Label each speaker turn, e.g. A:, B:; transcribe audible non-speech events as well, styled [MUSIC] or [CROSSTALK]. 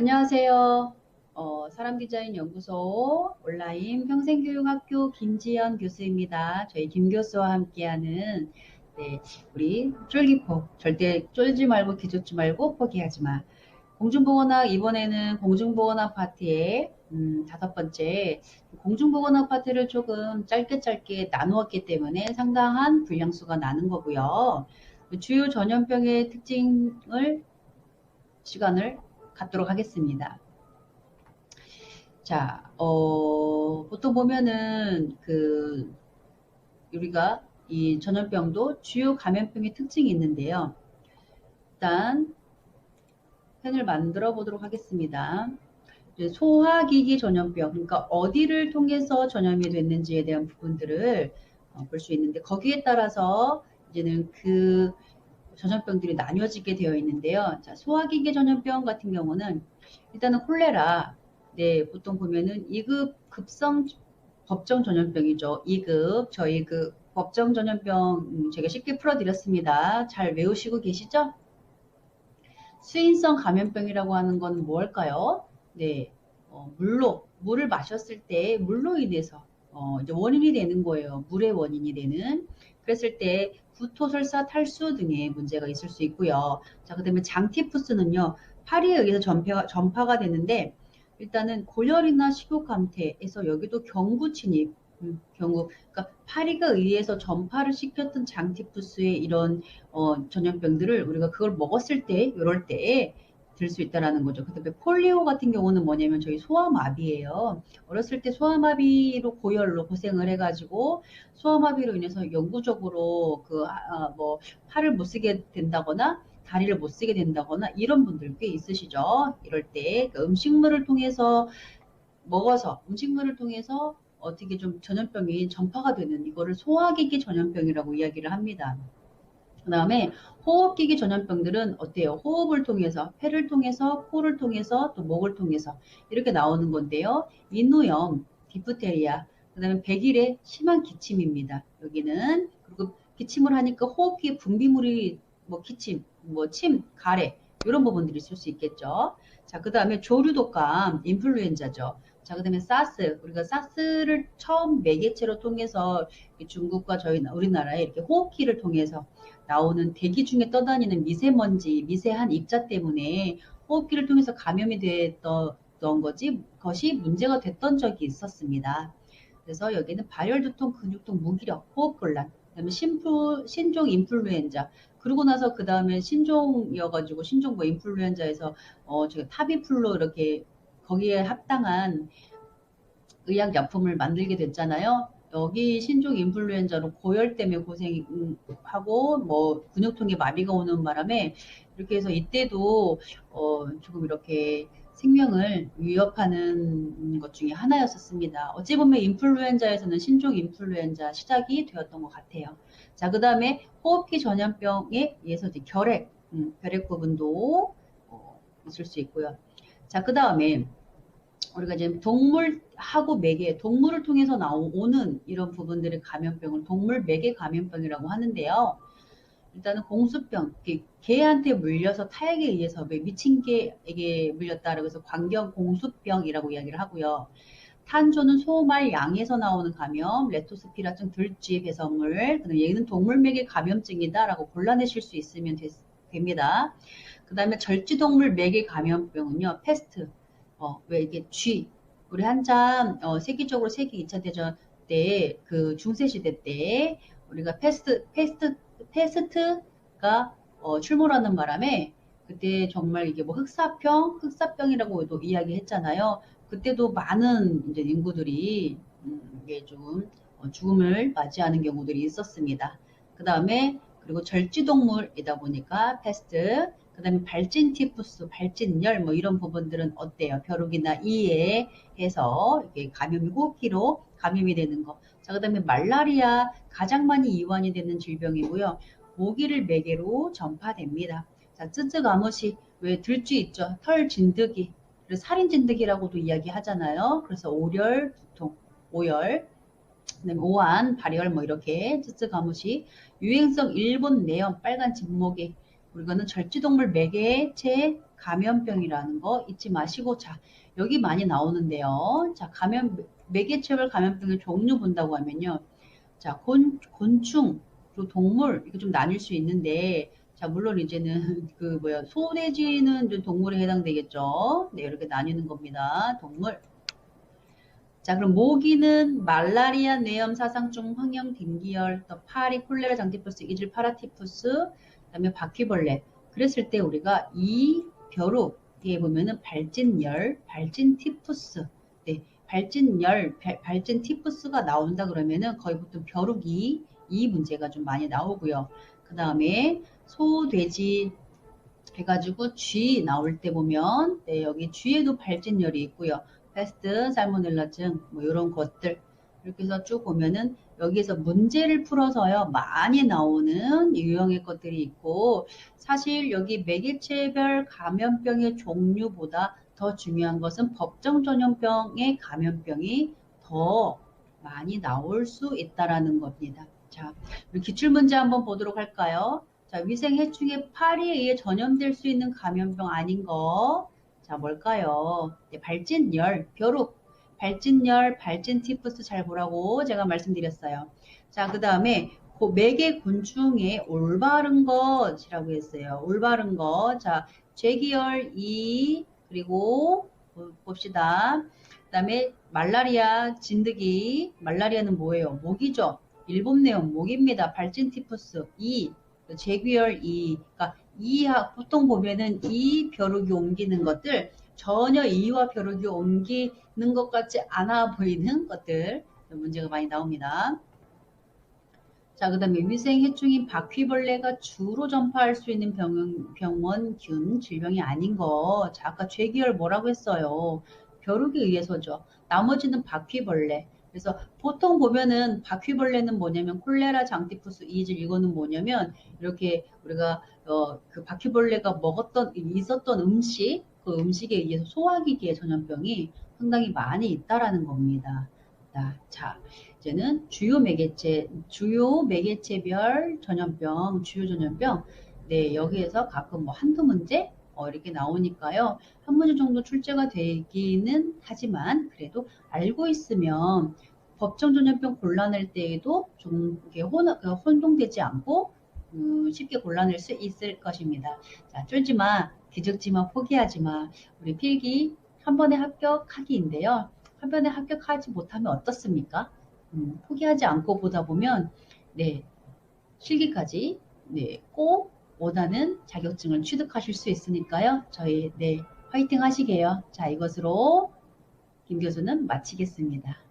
A: 안녕하세요. 어, 사람 디자인 연구소 온라인 평생교육학교 김지연 교수입니다. 저희 김 교수와 함께하는 네, 우리 쫄기포 절대 쫄지 말고 기죽지 말고 포기하지 마. 공중보건학 이번에는 공중보건학 파트의 음, 다섯 번째 공중보건학 파트를 조금 짧게 짧게 나누었기 때문에 상당한 분량수가 나는 거고요. 주요 전염병의 특징을 시간을 갖도록 하겠습니다. 자, 어, 보통 보면은 그 우리가 이 전염병도 주요 감염병의 특징이 있는데요. 일단 펜을 만들어 보도록 하겠습니다. 소화기기 전염병, 그러니까 어디를 통해서 전염이 됐는지에 대한 부분들을 어, 볼수 있는데 거기에 따라서 이제는 그 전염병들이 나뉘어지게 되어 있는데요. 자, 소화기계 전염병 같은 경우는 일단은 콜레라, 네, 보통 보면은 2급 급성 법정 전염병이죠. 2급, 저희 그 법정 전염병 음, 제가 쉽게 풀어드렸습니다. 잘 외우시고 계시죠? 수인성 감염병이라고 하는 건 뭘까요? 네, 어, 물로, 물을 마셨을 때 물로 인해서 어, 이제 원인이 되는 거예요. 물의 원인이 되는. 그랬을 때 구토설사, 탈수 등의 문제가 있을 수 있고요. 자, 그 다음에 장티푸스는요, 파리에 의해서 전파가, 전파가 되는데, 일단은 고열이나 식욕 감퇴에서 여기도 경구 침입, 음, 경우, 그러니까 파리가 의해서 전파를 시켰던 장티푸스의 이런 어, 전염병들을 우리가 그걸 먹었을 때, 이럴 때에 들 수 있다라는 거죠. 그다음에 폴리오 같은 경우는 뭐냐면 저희 소아마비예요. 어렸을 때 소아마비로 고열로 고생을 해가지고 소아마비로 인해서 영구적으로 그뭐 아, 팔을 못 쓰게 된다거나 다리를 못 쓰게 된다거나 이런 분들 꽤 있으시죠. 이럴 때그 음식물을 통해서 먹어서 음식물을 통해서 어떻게 좀 전염병이 전파가 되는 이거를 소화기기 전염병이라고 이야기를 합니다. 그 다음에 호흡기기 전염병들은 어때요? 호흡을 통해서, 폐를 통해서, 코를 통해서, 또 목을 통해서 이렇게 나오는 건데요. 인후염, 디프테리아, 그 다음에 백일의 심한 기침입니다. 여기는 그리고 기침을 하니까 호흡기 분비물이 뭐 기침, 뭐 침, 가래 이런 부분들이 있을 수 있겠죠. 자, 그 다음에 조류독감, 인플루엔자죠. 자, 그 다음에 사스. 우리가 사스를 처음 매개체로 통해서 중국과 저희, 우리나라에 이렇게 호흡기를 통해서 나오는 대기 중에 떠다니는 미세먼지, 미세한 입자 때문에 호흡기를 통해서 감염이 됐던 거지, 것이 문제가 됐던 적이 있었습니다. 그래서 여기는 발열, 두통, 근육통, 무기력, 호흡곤란, 그다음에 신프, 신종 인플루엔자. 그러고 나서 그 다음에 신종이어가지고 신종 뭐 인플루엔자에서 어 제가 타비플로 이렇게 거기에 합당한 의약 약품을 만들게 됐잖아요. 여기 신종 인플루엔자로 고열 때문에 고생하고 뭐 근육통에 마비가 오는 바람에 이렇게 해서 이때도 어 조금 이렇게 생명을 위협하는 것 중에 하나였었습니다. 어찌 보면 인플루엔자에서는 신종 인플루엔자 시작이 되었던 것 같아요. 자, 그 다음에 호흡기 전염병에 의해서 결핵, 음, 결핵 부분도 어, 있을 수 있고요. 자, 그 다음에 우리가 이제 동물하고 매개, 동물을 통해서 나오는 이런 부분들의 감염병을 동물 매개 감염병이라고 하는데요. 일단은 공수병, 개한테 물려서 타액에 의해서 미친 개에게 물렸다라고 해서 광경 공수병이라고 이야기를 하고요. 탄조는 소말 양에서 나오는 감염, 레토스피라증 들쥐 배설물, 얘는 동물맥의 감염증이다라고 골라내실 수 있으면 되, 됩니다. 그 다음에 절지동물 맥의 감염병은요, 패스트, 어, 왜 이게 쥐, 우리 한참 어, 세계적으로 세계 2차 대전 때 그 중세 시대 때 우리가 패스트 패스트 패스트가 어, 출몰하는 바람에 그때 정말 이게 뭐 흑사병, 흑사병이라고도 이야기했잖아요. 그때도 많은 이제 인구들이 음, 이게 좀 어, 죽음을 맞이하는 경우들이 있었습니다. 그 다음에 그리고 절지동물이다 보니까 패스트, 그 다음에 발진 티푸스, 발진열 뭐 이런 부분들은 어때요? 벼룩이나 이에 해서 이게 감염이 호흡기로 감염이 되는 거. 자, 그 다음에 말라리아 가장 많이 이완이 되는 질병이고요. 모기를 매개로 전파됩니다. 자, 쯔쯔 가무시 왜 들쥐 있죠? 털 진드기, 그래서 살인 진드기라고도 이야기하잖아요. 그래서 오열, 두통, 오열, 오한, 발열 뭐 이렇게 쯔쯔 가무시, 유행성 일본 내염, 빨간 진모기, 이거는 절지동물 매개체 감염병이라는 거 잊지 마시고 자 여기 많이 나오는데요. 자 감염 매개체별 감염병의 종류 본다고 하면요. 자 곤, 곤충 그리고 동물 이거 좀 나뉠 수 있는데 자 물론 이제는 [LAUGHS] 그 뭐야 소돼지는 좀 동물에 해당되겠죠. 네 이렇게 나뉘는 겁니다. 동물 자, 그럼 모기는 말라리아, 뇌염, 사상충, 황형, 댕기열, 또 파리, 콜레라, 장티푸스, 이질, 파라티푸스, 그다음에 바퀴벌레. 그랬을 때 우리가 이 벼룩 에 보면은 발진열, 발진티푸스, 네, 발진 열, 발진 티푸스가 나온다 그러면은 거의 보통 벼룩이 이 문제가 좀 많이 나오고요. 그 다음에 소, 돼지 해가지고 쥐 나올 때 보면 네, 여기 쥐에도 발진열이 있고요. 패스트, 살모넬라증 뭐 이런 것들 이렇게 해서 쭉 보면은 여기에서 문제를 풀어서요 많이 나오는 유형의 것들이 있고 사실 여기 매개체별 감염병의 종류보다 더 중요한 것은 법정 전염병의 감염병이 더 많이 나올 수 있다라는 겁니다. 자, 우리 기출 문제 한번 보도록 할까요? 자, 위생 해충의 파리에 의해 전염될 수 있는 감염병 아닌 거. 자, 뭘까요? 네, 발진열, 벼룩, 발진열, 발진 티푸스 잘 보라고 제가 말씀드렸어요. 자, 그 다음에 매개 곤충의 올바른 것이라고 했어요. 올바른 것. 자, 죄기열 2, 그리고 봅시다. 그 다음에 말라리아, 진드기. 말라리아는 뭐예요? 모기죠. 일본 내용 모기입니다. 발진 티푸스 2, 제귀열 2. 그러니까 이 보통 보면은 이 벼룩이 옮기는 것들 전혀 이와 벼룩이 옮기는 것 같지 않아 보이는 것들 문제가 많이 나옵니다. 자, 그 다음에 위생해충인 바퀴벌레가 주로 전파할 수 있는 병, 병원균 질병이 아닌 거. 자, 아까 죄기열 뭐라고 했어요? 벼룩에 의해서죠. 나머지는 바퀴벌레. 그래서 보통 보면은 바퀴벌레는 뭐냐면 콜레라, 장티푸스, 이질 이거는 뭐냐면 이렇게 우리가 어, 그 바퀴벌레가 먹었던 있었던 음식 그 음식에 의해서 소화기계 전염병이 상당히 많이 있다라는 겁니다. 자, 이제는 주요 매개체, 주요 매개체별 전염병, 주요 전염병. 네, 여기에서 가끔 뭐 한두 문제 어, 이렇게 나오니까요. 한 문제 정도 출제가 되기는 하지만 그래도 알고 있으면 법정 전염병 곤란할 때에도 좀 이렇게 혼, 어, 혼동되지 않고 음, 쉽게 골라낼 수 있을 것입니다. 자, 쫄지 마, 기죽지 마, 포기하지 마. 우리 필기 한 번에 합격하기인데요. 한 번에 합격하지 못하면 어떻습니까? 음, 포기하지 않고 보다 보면 네 실기까지 네, 꼭 원하는 자격증을 취득하실 수 있으니까요. 저희 네 화이팅 하시게요. 자 이것으로 김 교수는 마치겠습니다.